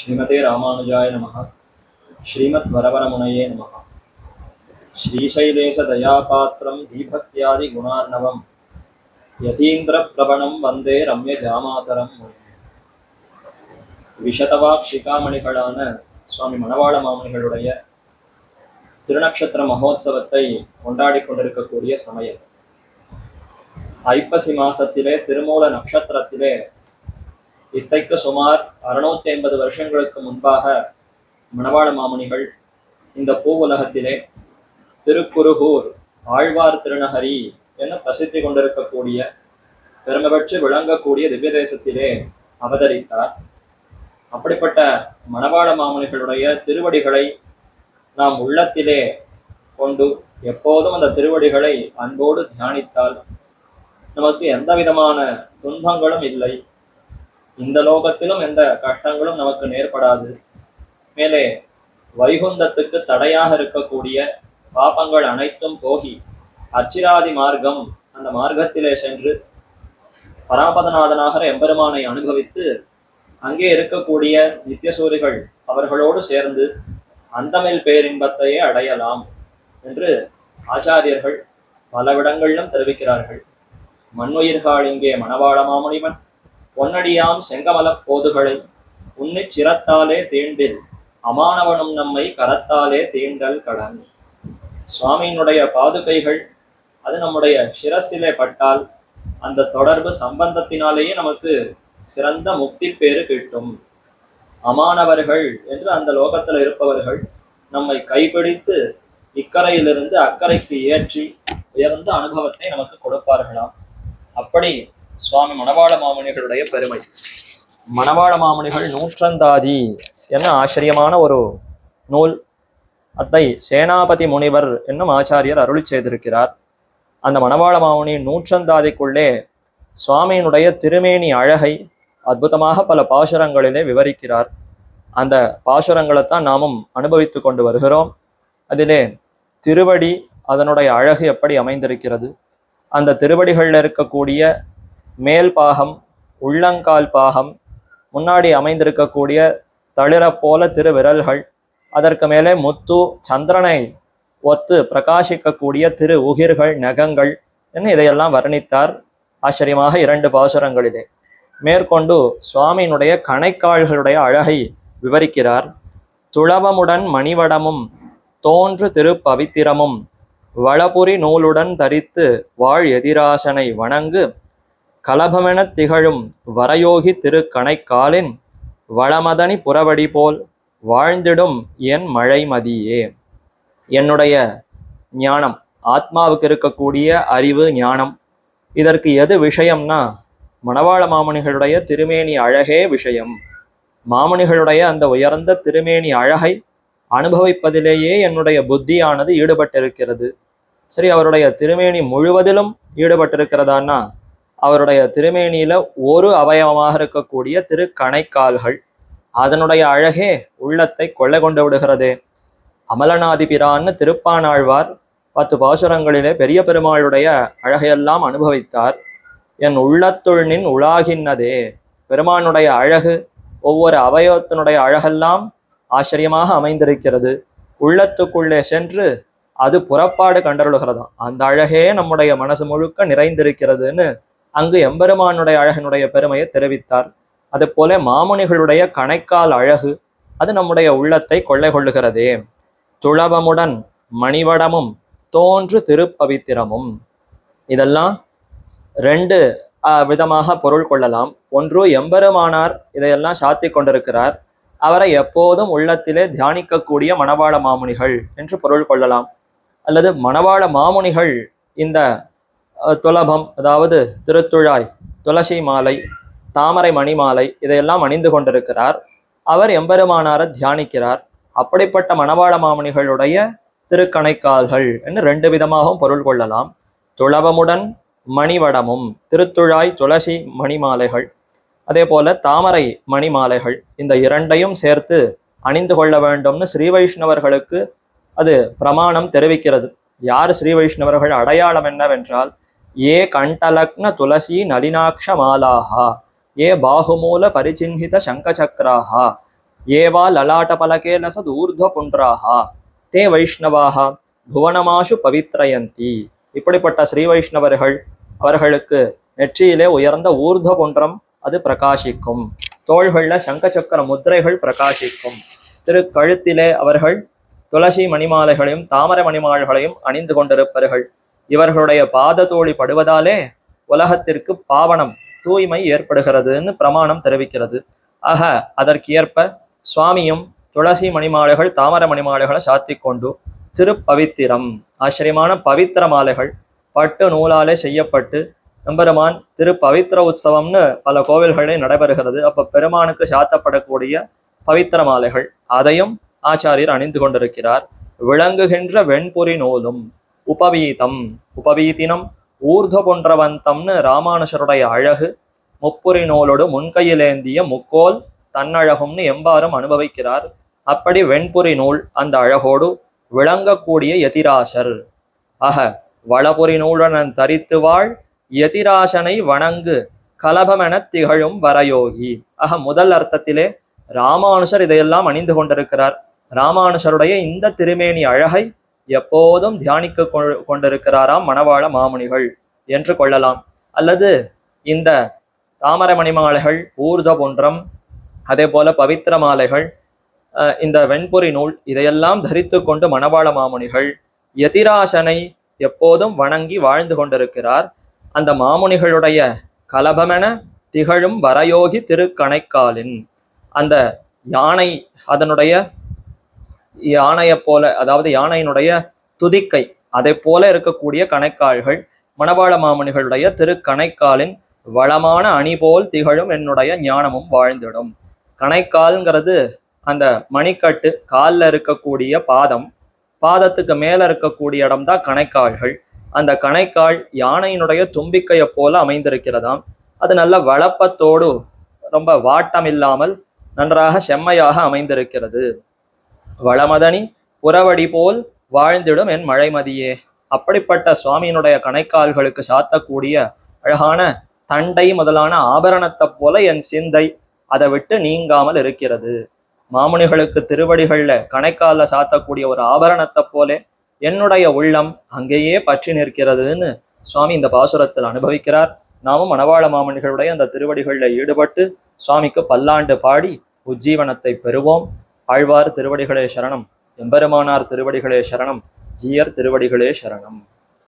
ஸ்ரீமதே ராமானுஜாய நம ஸ்ரீமத் வரவரமுனையே நம ஸ்ரீசைலேச ஸ்ரீசைலேசதயாபாத்திரம் தீபக்தியாதி குணார்ணவம். யதீந்திர பிரபணம் வந்தே ரம்ய ஜாமாதரம். விஷதவாப்சிகாமணிகளான சுவாமி மணவாள மாமணிகளுடைய திருநக்ஷத்திர மகோத்சவத்தை கொண்டாடி கொண்டிருக்கக்கூடிய சமயம். ஐப்பசி மாசத்திலே திருமூல நட்சத்திரத்திலே இத்தைக்கு சுமார் அறுநூத்தி ஐம்பது வருஷங்களுக்கு முன்பாக மணவாள மாமுனிகள் இந்த பூவுலகத்திலே திருக்குருகூர் ஆழ்வார் திருநகரி என பிரசித்தி கொண்டிருக்கக்கூடிய பெருமை பெற்று விளங்கக்கூடிய திவ்ய தேசத்திலே அவதரித்தார். அப்படிப்பட்ட மணவாள மாமுனிகளுடைய திருவடிகளை நாம் உள்ளத்திலே கொண்டு எப்போதும் அந்த திருவடிகளை அன்போடு தியானித்தால் நமக்கு எந்த விதமான துன்பங்களும் இல்லை. இந்த லோகத்திலும் எந்த கஷ்டங்களும் நமக்கு நேர்படாது. மேலே வைகுந்தத்துக்கு தடையாக இருக்கக்கூடிய பாபங்கள் அனைத்தும் போகி. அர்ச்சிராதி மார்க்கம் அந்த மார்க்கத்திலே சென்று பராபதநாதனாக எம்பெருமானை அனுபவித்து அங்கே இருக்கக்கூடிய நித்தியசூரிகள் அவர்களோடு சேர்ந்து அந்தமில் பேரின்பத்தையே அடையலாம் என்று ஆச்சாரியர்கள் பலவிடங்களிலும் தெரிவிக்கிறார்கள். மண்ணுயிர்கள் இங்கே மணவாள மாமுனிவன். பொன்னடியாம் செங்கமலப் போதுகளை உன்னை சிரத்தாலே தீண்டில் அமானவனும் நம்மை கரத்தாலே தீண்டல் கடன். சுவாமியினுடைய பாதுகைகள் அது நம்முடைய சிரசிலே பட்டால் அந்த தொடர்பு சம்பந்தத்தினாலேயே நமக்கு சிறந்த முக்தி பேறு கிட்டும். அமானவர்கள் என்று அந்த லோகத்தில் இருப்பவர்கள் நம்மை கைப்பிடித்து இக்கரையிலிருந்து அக்கறைக்கு ஏற்றி உயர்ந்த அனுபவத்தை நமக்கு கொடுப்பார்களாம். அப்படி சுவாமி மணவாள மாமணிகளுடைய பெருமை. மணவாள மாமணிகள் நூற்றந்தாதி என்ன ஆச்சரியமான ஒரு நூல். அதை சேனாபதி முனிவர் என்னும் ஆச்சாரியர் அருளி செய்திருக்கிறார். அந்த மணவாள மாமுனி நூற்றந்தாதிக்குள்ளே சுவாமியினுடைய திருமேனி அழகை அற்புதமாக பல பாசுரங்களிலே விவரிக்கிறார். அந்த பாசுரங்களைத்தான் நாமும் அனுபவித்து கொண்டு வருகிறோம். அதிலே திருவடி அதனுடைய அழகு எப்படி அமைந்திருக்கிறது? அந்த திருவடிகளில் இருக்கக்கூடிய மேல் பாகம் உள்ளங்கால் பாகம் முன்னாடி அமைந்திருக்கக்கூடிய தளிர போல திருவிரல்கள் அதற்கு மேலே முத்து சந்திரனை ஒத்து பிரகாசிக்கக்கூடிய திரு உகிர்கள் நகங்கள் என்று இதையெல்லாம் வர்ணித்தார். ஆச்சரியமாக இரண்டு பாசுரங்களிலே. மேற்கொண்டு சுவாமியினுடைய கணைக்கால்களுடைய அழகை விவரிக்கிறார். துளவமுடன் மணிவடமும் தோன்று திருப்பவித்திரமும் வளபுரி நூலுடன் தரித்து வாழ் எதிராசனை வணங்கு கலபமெனத் திகழும் வரயோகி திருக்கணைக்காலின் வளமதனி புறவடி போல் வாழ்ந்திடும் என் மழைமதியே. என்னுடைய ஞானம் ஆத்மாவுக்கு இருக்கக்கூடிய அறிவு ஞானம். இதற்கு எது விஷயம்னா மணவாள மாமணிகளுடைய திருமேனி அழகே விஷயம். மாமணிகளுடைய அந்த உயர்ந்த திருமேனி அழகை அனுபவிப்பதிலேயே என்னுடைய புத்தியானது ஈடுபட்டிருக்கிறது. சரி அவருடைய திருமேனி முழுவதிலும் ஈடுபட்டிருக்கிறதான்னா அவருடைய திருமேனியில ஒரு அவயவமாக இருக்கக்கூடிய திரு கணைக்கால்கள் அதனுடைய அழகே உள்ளத்தை கொள்ளை கொண்டு விடுகிறதே. அமலநாதி பிரான்னு திருப்பானாழ்வார் பத்து பாசுரங்களிலே பெரிய பெருமாளுடைய அழகையெல்லாம் அனுபவித்தார். என் உள்ளத்துள்னின் உலாகின்னதே பெருமானுடைய அழகு ஒவ்வொரு அவயவத்தினுடைய அழகெல்லாம் ஆச்சரியமாக அமைந்திருக்கிறது. உள்ளத்துக்குள்ளே சென்று அது புறப்பாடு கண்டருளுகிறதாம். அந்த அழகே நம்முடைய மனசு முழுக்க நிறைந்திருக்கிறதுன்னு அங்கு எம்பெருமானுடைய அழகனுடைய பெருமையை தெரிவித்தார். அது போல மாமுனிகளுடைய கணைக்கால் அழகு அது நம்முடைய உள்ளத்தை கொள்ளை கொள்ளுகிறதே. துளவமுடன் மணிவடமும் தோன்று திருப்பவித்திரமும். இதெல்லாம் ரெண்டு விதமாக பொருள் கொள்ளலாம். ஒன்று எம்பெருமானார் இதையெல்லாம் சாத்தி கொண்டிருக்கிறார். அவரை எப்போதும் உள்ளத்திலே தியானிக்கக்கூடிய மணவாள மாமுனிகள் என்று பொருள் கொள்ளலாம். அல்லது மணவாள மாமுனிகள் இந்த துலபம் அதாவது திருத்துழாய் துளசி மாலை தாமரை மணி மாலை இதையெல்லாம் அணிந்து கொண்டிருக்கிறார். அவர் எம்பெருமானாரை தியானிக்கிறார். அப்படிப்பட்ட மணவாள மாமணிகளுடைய திருக்கணைக்கால்கள் என்று ரெண்டு விதமாகவும் பொருள் கொள்ளலாம். துளபமுடன் மணிவடமும் திருத்துழாய் துளசி மணிமாலைகள் அதே போல தாமரை மணிமாலைகள் இந்த இரண்டையும் சேர்த்து அணிந்து கொள்ள வேண்டும்னு ஸ்ரீ வைஷ்ணவர்களுக்கு அது பிரமாணம் தெரிவிக்கிறது. யார் ஸ்ரீ வைஷ்ணவர்கள் அடையாளம் என்னவென்றால் ఏ కంఠలగ్న తులసీ నలినాక్ష ஏ பாகுமூல బాహుమూల పరిచిహ్నిత శంఖచక్రాహ ఏ వా లలాటపలకేలస దూర్ధ్వపుండ్రాహ தே வைஷ்ணவாக புவனமாஷு பவித்ரயந்தி. இப்படிப்பட்ட ஸ்ரீ வைஷ்ணவர்கள் அவர்களுக்கு நெற்றியிலே உயர்ந்த ஊர்த குன்றம் அது பிரகாசிக்கும். தோள்களில் சங்கச்சக்கர முத்திரைகள் பிரகாசிக்கும். திரு கழுத்திலே அவர்கள் துளசி மணிமாலைகளையும் தாமர மணிமாலைகளையும் அணிந்து கொண்டிருப்பார்கள். இவர்களுடைய பாததோழி படுவதாலே உலகத்திற்கு பாவனம் தூய்மை ஏற்படுகிறதுன்னு பிரமாணம் தெரிவிக்கிறது. ஆக அதற்கேற்ப சுவாமியும் துளசி மணிமாலைகள் தாமர மணிமாலைகளை சாத்திக் கொண்டு திருப்பவித்திரம் ஆச்சரியமான பவித்திர மாலைகள் பட்டு நூலாலே செய்யப்பட்டு நம்பெருமான் திரு பவித்திர உற்சவம்னு பல கோவில்களில் நடைபெறுகிறது. அப்ப பெருமானுக்கு சாத்தப்படக்கூடிய பவித்திர மாலைகள் அதையும் ஆச்சாரியர் அணிந்து கொண்டிருக்கிறார். விளங்குகின்ற வெண்புரி நூலும் உபவீதம் உபவீதினம் ஊர்த போன்றவந்தம்னு ராமானுஷருடைய அழகு முப்புரி நூலோடு முன்கையிலேந்திய முக்கோல் தன்னழகும்னு எம்பாரும் அனுபவிக்கிறார். அப்படி வெண்புரி நூல் அந்த அழகோடு விளங்கக்கூடிய எதிராசர். ஆக வளபுரி நூலனன் தரித்து வாழ் எதிராசனை வணங்கு கலபமெனத் திகழும் வரயோகி. ஆக முதல் அர்த்தத்திலே ராமானுஷர் இதையெல்லாம் அணிந்து கொண்டிருக்கிறார். ராமானுஷருடைய இந்த திருமேனி அழகை எப்போதும் தியானிக்க கொண்டிருக்கிறாராம் மணவாள மாமுனிகள் என்று கொள்ளலாம். அல்லது இந்த தாமரை மணிமாலைகள் ஊர்த போன்றம் அதே போல பவித்திர மாலைகள் அஹ், இந்த வெண்பொறி நூல் இதையெல்லாம் தரித்து கொண்டு மணவாள மாமுனிகள் எதிராசனை எப்போதும் வணங்கி வாழ்ந்து கொண்டிருக்கிறார். அந்த மாமுனிகளுடைய கலபமென திகழும் வரயோகி திருக்கணைக்காலின் அந்த யானை அதனுடைய யானையைப் போல அதாவது யானையினுடைய துதிக்கை அதை போல இருக்கக்கூடிய கணைக்கால்கள் மணவாள மாமனிகளுடைய திருக்கணைக்காலின் வளமான அணி போல் திகழும் என்னுடைய ஞானமும் வாழ்ந்திடும். கணைக்கால்ங்கிறது அந்த மணிக்கட்டு கால்ல இருக்கக்கூடிய பாதம் பாதத்துக்கு மேலே இருக்கக்கூடிய இடம்தான் கணைக்கால்கள். அந்த கணைக்கால் யானையினுடைய தும்பிக்கையை போல அமைந்திருக்கிறதாம். அது நல்ல வளப்பத்தோடு ரொம்ப வாட்டம் இல்லாமல் நன்றாக செம்மையாக அமைந்திருக்கிறது. வளமதனி புறவடி போல் வாழ்ந்திடும் என் மழைமதியே. அப்படிப்பட்ட சுவாமியினுடைய கணைக்கால்களுக்கு சாத்தக்கூடிய அழகான தண்டை முதலான ஆபரணத்தை போல என் சிந்தை அதை விட்டு நீங்காமல் இருக்கிறது. மாமுனிகளுக்கு திருவடிகள்ல கணைக்கால சாத்தக்கூடிய ஒரு ஆபரணத்தை போல என்னுடைய உள்ளம் அங்கேயே பற்றி நிற்கிறதுன்னு சுவாமி இந்த பாசுரத்தில் அனுபவிக்கிறார். நாமும் மணவாள மாமனிகளுடைய அந்த திருவடிகளில் ஈடுபட்டு சுவாமிக்கு பல்லாண்டு பாடி உஜ்ஜீவனத்தை பெறுவோம். ஆழ்வார் திருவடிகளே சரணம் எம்பெருமானார் திருவடிகளே சரணம் ஜீயர் திருவடிகளே சரணம்.